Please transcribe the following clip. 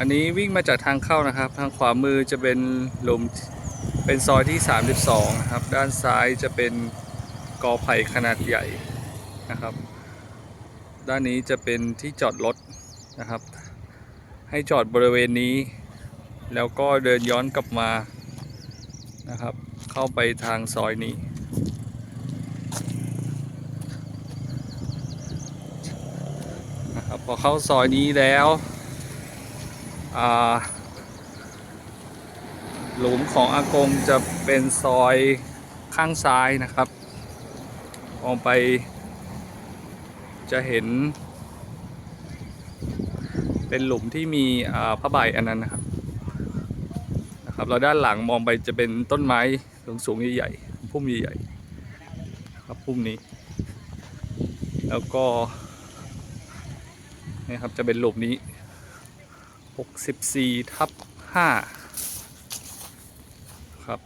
อันนี้วิ่งมาจากทางเข้านะครับ ทางขวามือจะเป็นลมเป็นซอยที่ 32 นะครับ ด้านซ้ายจะเป็นกอไผ่ขนาดใหญ่นะครับ ด้านนี้จะเป็นที่จอดรถนะครับ ให้จอดบริเวณนี้ แล้วก็เดินย้อนกลับมานะครับ เข้าไปทางซอยนี้ นะครับพอเข้าซอยนี้แล้ว หลุมของอากงจะเป็นซอยข้างซ้ายนะครับมองไปจะเห็น เป็นหลุมที่มีผ้าใบอันนั้นนะครับนะครับแล้วด้านหลังมองไปจะเป็นต้นไม้สูงๆใหญ่ๆพุ่มใหญ่ๆครับพุ่มนี้ แล้วก็นี่ครับจะเป็นหลุมนี้ 64ทับ5ครับ